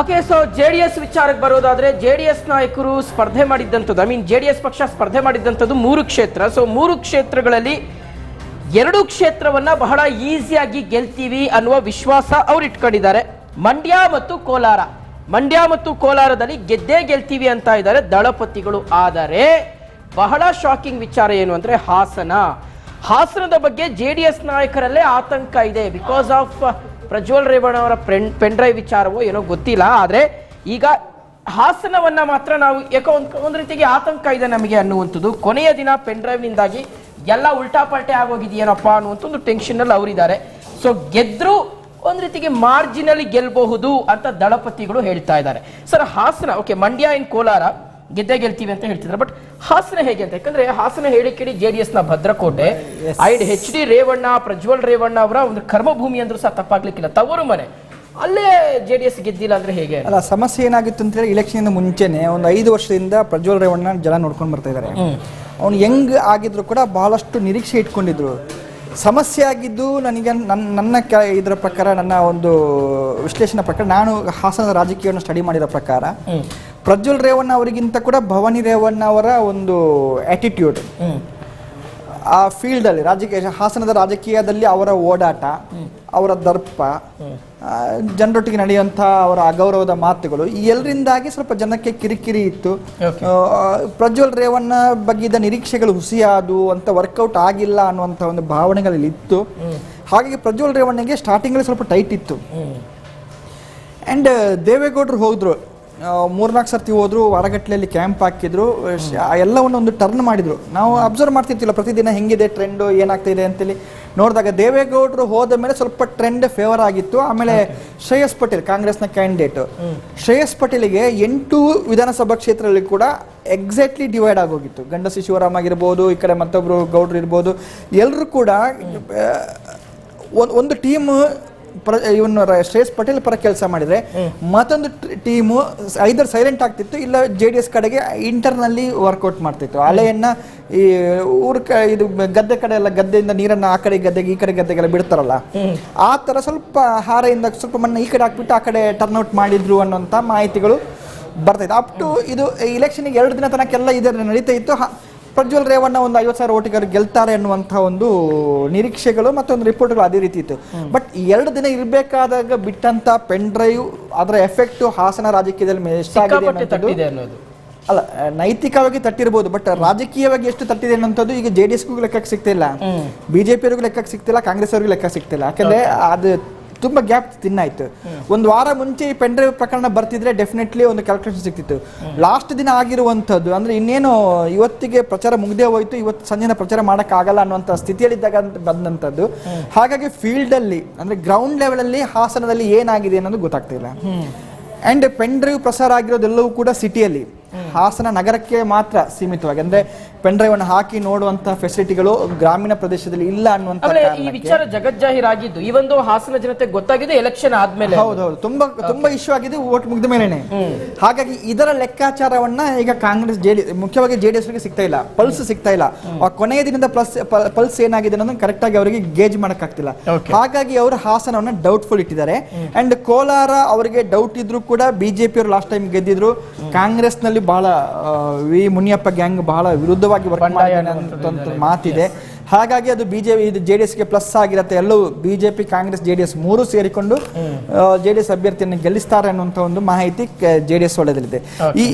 Okay so J D S ವಿಚಾರಕ್ಕೆ ಬರೋದಾದ್ರೆ J D S ನಾಯಕರು ಸ್ಪರ್ಧೆ ಮಾಡಿದ್ದಂಥದ್ದು I mean J D S ಪಕ್ಷ ಸ್ಪರ್ಧೆ ಮಾಡಿದ್ದಂಥದ್ದು ಮೂರು ಕ್ಷೇತ್ರ. ಸೊ ಮೂರು ಕ್ಷೇತ್ರಗಳಲ್ಲಿ ಎರಡು ಕ್ಷೇತ್ರವನ್ನ ಬಹಳ ಈಸಿಯಾಗಿ ಗೆಲ್ತೀವಿ ಅನ್ನುವ ವಿಶ್ವಾಸ ಅವ್ರು ಇಟ್ಕೊಂಡಿದ್ದಾರೆ. ಮಂಡ್ಯ ಮತ್ತು ಕೋಲಾರ. ಮಂಡ್ಯ ಮತ್ತು ಕೋಲಾರದಲ್ಲಿ ಗೆದ್ದೇ ಗೆಲ್ತೀವಿ ಅಂತ ಇದ್ದಾರೆ ದಳಪತಿಗಳು. ಆದರೆ, ಬಹಳ ಶಾಕಿಂಗ್ ವಿಚಾರ ಏನು ಅಂದ್ರೆ ಹಾಸನ. ಹಾಸನದ ಬಗ್ಗೆ ಜೆ ಡಿ ಎಸ್ ನಾಯಕರಲ್ಲೇ ಆತಂಕ ಇದೆ ಬಿಕಾಸ್ ಆಫ್ ಪ್ರಜ್ವಲ್ ರೇವಣ್ಣ ಅವರ ಪೆನ್ ಪೆನ್ ಡ್ರೈವ್ ವಿಚಾರವೋ ಏನೋ ಗೊತ್ತಿಲ್ಲ, ಆದರೆ ಈಗ ಹಾಸನವನ್ನು ಮಾತ್ರ ನಾವು ಯಾಕೋ ಒಂದು ಒಂದು ರೀತಿಗೆ ಆತಂಕ ಇದೆ ನಮಗೆ ಅನ್ನುವಂಥದ್ದು. ಕೊನೆಯ ದಿನ ಪೆನ್ ಡ್ರೈವ್ನಿಂದಾಗಿ ಎಲ್ಲ ಉಲ್ಟಾ ಪಲ್ಟೆ ಆಗೋಗಿದೆಯೇನಪ್ಪ ಅನ್ನುವಂಥ ಒಂದು ಟೆನ್ಷನ್ನಲ್ಲಿ ಅವರಿದ್ದಾರೆ. ಸೊ ಗೆದ್ರು ಒಂದು ರೀತಿಗೆ ಮಾರ್ಜಿನಲ್ಲಿ ಗೆಲ್ಲಬಹುದು ಅಂತ ದಳಪತಿಗಳು ಹೇಳ್ತಾ ಇದ್ದಾರೆ. ಸರ್, ಹಾಸನ ಓಕೆ ಮಂಡ್ಯ ಇನ್ ಕೋಲಾರ ಗೆದ್ದೇ ಗೆಲ್ತೀವಿ ಅಂತ ಹೇಳ್ತಿದ್ರು. ಬಟ್ ಹಾಸನ ಹೇಗೆ ಅಂತ ಯಾಕಂದ್ರೆ ಹಾಸನ ಹೇಳಿ ಕೇಳಿ ಜೆ ಡಿ ಎಸ್ನ ಭದ್ರಕೋಟೆ ಐಡ್ ಹೆಚ್ ಡಿ ರೇವಣ್ಣ ಪ್ರಜ್ವಲ್ ರೇವಣ್ಣ ಅವರ ಒಂದು ಕರ್ಮಭೂಮಿ ಅಂದ್ರೂ ಸಹ ತಪ್ಪಾಗ್ಲಿಕ್ಕಿಲ್ಲ. ತವರು ಮನೆ. ಅಲ್ಲೇ ಜೆ ಡಿ ಎಸ್ ಗೆದ್ದಿಲ್ಲ ಅಂದ್ರೆ ಹೇಗೆ? ಅಲ್ಲ ಸಮಸ್ಯೆ ಏನಾಗಿತ್ತು ಅಂತ ಹೇಳಿ ಇಲೆಕ್ಷನ್ ಮುಂಚೆನೆ ಒಂದು ಐದು ವರ್ಷದಿಂದ ಪ್ರಜ್ವಲ್ ರೇವಣ್ಣ ಜನ ನೋಡ್ಕೊಂಡು ಬರ್ತಾ ಇದ್ದಾರೆ. ಅವ್ನು ಹೆಂಗ್ ಆಗಿದ್ರು ಕೂಡ ಬಹಳಷ್ಟು ನಿರೀಕ್ಷೆ ಇಟ್ಕೊಂಡಿದ್ರು. ಸಮಸ್ಯೆ ಆಗಿದ್ದು ನನಗೆ ನನ್ನ ನನ್ನ ಕ ಇದರ ಪ್ರಕಾರ ನನ್ನ ಒಂದು ವಿಶ್ಲೇಷಣೆ ಪ್ರಕಾರ ನಾನು ಹಾಸನದ ರಾಜಕೀಯವನ್ನು ಸ್ಟಡಿ ಮಾಡಿದ ಪ್ರಕಾರ ಪ್ರಜ್ವಲ್ ರೇವಣ್ಣ ಅವರಿಗಿಂತ ಕೂಡ ಭವಾನಿ ರೇವಣ್ಣ ಅವರ ಒಂದು ಆಟಿಟ್ಯೂಡ್ ಆ ಫೀಲ್ಡಲ್ಲಿ ರಾಜಕೀಯ ಹಾಸನದ ರಾಜಕೀಯದಲ್ಲಿ ಅವರ ಓಡಾಟ ಅವರ ದರ್ಪ ಜನರೊಟ್ಟಿಗೆ ನಡೆಯುವಂಥ ಅವರ ಅಗೌರವದ ಮಾತುಗಳು ಈ ಎಲ್ಲರಿಂದಾಗಿ ಸ್ವಲ್ಪ ಜನಕ್ಕೆ ಕಿರಿಕಿರಿ ಇತ್ತು. ಪ್ರಜ್ವಲ್ ರೇವಣ್ಣ ಬಗ್ಗಿದ ನಿರೀಕ್ಷೆಗಳು ಹುಸಿಯಾದು ಅಂತ ವರ್ಕೌಟ್ ಆಗಿಲ್ಲ ಅನ್ನುವಂಥ ಒಂದು ಭಾವನೆಗಳಲ್ಲಿ ಇತ್ತು. ಹಾಗಾಗಿ ಪ್ರಜ್ವಲ್ ರೇವಣ್ಣಗೆ ಸ್ಟಾರ್ಟಿಂಗಲ್ಲಿ ಸ್ವಲ್ಪ ಟೈಟ್ ಇತ್ತು. ಆ್ಯಂಡ್ ದೇವೇಗೌಡರು ಹೋದ್ರು. ಮೂರ್ನಾಲ್ಕು ಸರ್ತಿ ಹೋದ್ರು ವಾರಗಟ್ಟಲೆಯಲ್ಲಿ ಕ್ಯಾಂಪ್ ಹಾಕಿದ್ರು ಎಲ್ಲವನ್ನು ಒಂದು ಟರ್ನ್ ಮಾಡಿದ್ರು. ನಾವು ಅಬ್ಸರ್ವ್ ಮಾಡ್ತಿರ್ತಿಲ್ಲ ಪ್ರತಿದಿನ ಹೆಂಗಿದೆ ಟ್ರೆಂಡು ಏನಾಗ್ತಿದೆ ಅಂತೇಳಿ. ನೋಡಿದಾಗ ದೇವೇಗೌಡರು ಹೋದ ಮೇಲೆ ಸ್ವಲ್ಪ ಟ್ರೆಂಡ್ ಫೇವರ್ ಆಗಿತ್ತು ಆಮೇಲೆ ಶ್ರೇಯಸ್ ಪಟೇಲ್ ಕಾಂಗ್ರೆಸ್ನ ಕ್ಯಾಂಡಿಡೇಟ್ ಶ್ರೇಯಸ್ ಪಟೇಲಿಗೆ ಎಂಟು ವಿಧಾನಸಭಾ ಕ್ಷೇತ್ರದಲ್ಲಿ ಕೂಡ ಎಕ್ಸಾಕ್ಟ್ಲಿ ಡಿವೈಡ್ ಆಗೋಗಿತ್ತು. ಗಂಡಸಿ ಶಿವರಾಮ್ ಆಗಿರ್ಬೋದು ಈ ಕಡೆ ಮತ್ತೊಬ್ರು ಗೌಡ್ರು ಇರ್ಬೋದು ಎಲ್ಲರೂ ಕೂಡ ಒಂದು ಟೀಮ್ ಪ್ರ ಇವನು ಶ್ರೇಷ್ಠ ಶ್ರೇಯಸ್ ಪಟೇಲ್ ಪರ ಕೆಲಸ ಮಾಡಿದ್ರೆ ಮತ್ತೊಂದು ಟೀಮು ಐದರ್ ಸೈಲೆಂಟ್ ಆಗ್ತಿತ್ತು ಇಲ್ಲ ಜೆ ಡಿ ಎಸ್ ಕಡೆಗೆ ಇಂಟರ್ನಲ್ಲಿ ವರ್ಕೌಟ್ ಮಾಡ್ತಿತ್ತು. ಅಲೆಯನ್ನ ಈ ಊರ್ ಇದು ಗದ್ದೆ ಕಡೆ ಎಲ್ಲ ಗದ್ದೆಯಿಂದ ನೀರನ್ನ ಆ ಕಡೆ ಗದ್ದೆಗೆ ಈ ಕಡೆ ಗದ್ದೆಗೆಲ್ಲ ಬಿಡ್ತಾರಲ್ಲ? ಆ ತರ ಸ್ವಲ್ಪ ಹಾರೆಯಿಂದ ಸ್ವಲ್ಪ ಮಣ್ಣು ಈ ಕಡೆ ಹಾಕ್ಬಿಟ್ಟು ಆ ಕಡೆ ಟರ್ನ್ ಔಟ್ ಮಾಡಿದ್ರು ಅನ್ನೋಂಥ ಮಾಹಿತಿಗಳು ಬರ್ತಾಯಿತ್ತು ಅಪ್ ಟು ಇದು ಇಲೆಕ್ಷನ್ಗೆ ಎರಡು ದಿನ ತನಕ ಎಲ್ಲ ಇದರಲ್ಲಿ ನಡೀತಾ ಇತ್ತು. ಪ್ರಜ್ವಲ್ ರೇವಣ್ಣ ಒಂದು ಐವತ್ತು ಸಾವಿರ ಓಟಿಗರು ಗೆಲ್ತಾರೆ ಅನ್ನುವಂತಹ ಒಂದು ನಿರೀಕ್ಷೆಗಳು ಮತ್ತೊಂದು ರಿಪೋರ್ಟ್ಗಳು ಅದೇ ರೀತಿ ಇತ್ತು. ಬಟ್ ಎರಡು ದಿನ ಇರಬೇಕಾದಾಗ ಬಿಟ್ಟಂತ ಪೆನ್ ಡ್ರೈವ್ ಅದರ ಎಫೆಕ್ಟ್ ಹಾಸನ ರಾಜಕೀಯದಲ್ಲಿ ಎಷ್ಟಾಗಿದೆ ಅಲ್ಲ ನೈತಿಕವಾಗಿ ತಟ್ಟಿರ್ಬೋದು ಬಟ್ ರಾಜಕೀಯವಾಗಿ ಎಷ್ಟು ತಟ್ಟಿದೆ ಅನ್ನೋದು ಈಗ ಜೆ ಡಿ ಎಸ್ಗೂ ಲೆಕ್ಕಕ್ಕೆ ಸಿಗ್ತಿಲ್ಲ. ಬಿಜೆಪಿ ಅವ್ರಿಗೂ ಲೆಕ್ಕಕ್ಕೆ ಸಿಗ್ತಿಲ್ಲ ಕಾಂಗ್ರೆಸ್ ಅವ್ರಿಗೂ ಲೆಕ್ಕ ಸಿಗ್ತಿಲ್ಲ. ಯಾಕಂದ್ರೆ ಅದು ತುಂಬಾ ಗ್ಯಾಪ್ ತಿನ್ನಾಯ್ತು. ಒಂದು ವಾರ ಮುಂಚೆ ಈ ಪೆನ್ ಡ್ರೈವ್ ಪ್ರಕರಣ ಬರ್ತಿದ್ರೆ ಡೆಫಿನೆಟ್ಲಿ ಒಂದು ಕ್ಯಾಲ್ಕುಲೇಷನ್ ಸಿಗ್ತಿತ್ತು ಲಾಸ್ಟ್ ದಿನ ಆಗಿರುವಂಥದ್ದು ಅಂದ್ರೆ ಇನ್ನೇನು ಇವತ್ತಿಗೆ ಪ್ರಚಾರ ಮುಗ್ದೇ ಹೋಯ್ತು ಇವತ್ತು ಸಂಜೆನ ಪ್ರಚಾರ ಆಗಲ್ಲ ಅನ್ನುವಂಥ ಸ್ಥಿತಿಯಲ್ಲಿದ್ದಾಗ ಬಂದಂಥದ್ದು. ಹಾಗಾಗಿ ಫೀಲ್ಡ್ ಅಲ್ಲಿ ಅಂದ್ರೆ ಗ್ರೌಂಡ್ ಲೆವೆಲ್ ಅಲ್ಲಿ ಹಾಸನದಲ್ಲಿ ಏನಾಗಿದೆ ಅನ್ನೋದು ಗೊತ್ತಾಗ್ತಿಲ್ಲ ಅಂಡ್ ಪೆನ್ ಡ್ರೈವ್ ಪ್ರಸಾರ ಆಗಿರೋದೆಲ್ಲವೂ ಕೂಡ ಸಿಟಿಯಲ್ಲಿ ಹಾಸನ ನಗರಕ್ಕೆ ಮಾತ್ರ ಸೀಮಿತವಾಗಿ. ಅಂದ್ರೆ ಪೆನ್ ಡ್ರೈವ್ ಅನ್ನು ಹಾಕಿ ನೋಡುವಂತಹ ಫೆಸಿಲಿಟಿಗಳು ಗ್ರಾಮೀಣ ಪ್ರದೇಶದಲ್ಲಿ ಇಲ್ಲ ಅನ್ನುವಂತ ಆಮೇಲೆ ಈ ವಿಚಾರ ಜಗಜ್ಜಾಹೀರಾಗಿದ್ದು ಈ ಒಂದು ಹಾಸನ ಜನತೆ ಗೊತ್ತಾಗಿದೆ ಎಲೆಕ್ಷನ್ ಆದ್ಮೇಲೆ. ಹೌದೌದು ತುಂಬಾ ತುಂಬಾ ಇಶ್ಯೂ ಆಗಿದೆ ಓಟ್ ಮುಗಿದ ಮೇಲೆನೆ. ಹಾಗಾಗಿ ಇದರ ಲೆಕ್ಕಾಚಾರವನ್ನ ಈಗ ಕಾಂಗ್ರೆಸ್ ಜೆಡಿ ಮುಖ್ಯವಾಗಿ ಜೆಡಿಎಸ್ಗೆ ಸಿಗ್ತಾ ಇಲ್ಲ. ಪಲ್ಸ್ ಸಿಗ್ತಾ ಇಲ್ಲ. ಆ ಕೊನೆಯ ದಿನದ ಪ್ಲಸ್ ಪಲ್ಸ್ ಏನಾಗಿದೆ ಅನ್ನೋದನ್ನ ಕರೆಕ್ಟ್ ಆಗಿ ಅವರಿಗೆ ಗೇಜ್ ಮಾಡಕ್ ಆಗ್ತಿಲ್ಲ ಹಾಗಾಗಿ ಅವರು ಹಾಸನವನ್ನ ಡೌಟ್ಫುಲ್ ಇಟ್ಟಿದ್ದಾರೆ. ಅಂಡ್ ಕೋಲಾರ ಅವರಿಗೆ ಡೌಟ್ ಇದ್ರು ಕೂಡ ಬಿಜೆಪಿ ಅವರು ಲಾಸ್ಟ್ ಟೈಮ್ ಗೆದ್ದಿದ್ರು. ಕಾಂಗ್ರೆಸ್ನಲ್ಲಿ ಬಹಳ ವಿ ಮುನಿಯಪ್ಪ ಗ್ಯಾಂಗ್ ಬಹಳ ವಿರುದ್ಧವಾಗಿ ವರ್ಕ್ ಬಂಡಾಯ ಮಾಡಿದ್ದಾನೆ ಅಂತ ಮಾತಿದೆ. ಹಾಗಾಗಿ ಅದು ಬಿಜೆಪಿ ಇದು ಜೆ ಡಿ ಎಸ್ಗೆ ಪ್ಲಸ್ ಆಗಿರತ್ತೆ. ಎಲ್ಲವೂ BJP Congress J D S ಮೂರು ಸೇರಿಕೊಂಡು ಜೆ ಡಿ ಎಸ್ ಅಭ್ಯರ್ಥಿಯನ್ನು ಗೆಲ್ಲಿಸ್ತಾರೆ ಅನ್ನುವಂಥ ಒಂದು ಮಾಹಿತಿ ಜೆ ಡಿ ಎಸ್ ಒಳ್ಳೆಯದಲ್ಲಿದೆ ಈ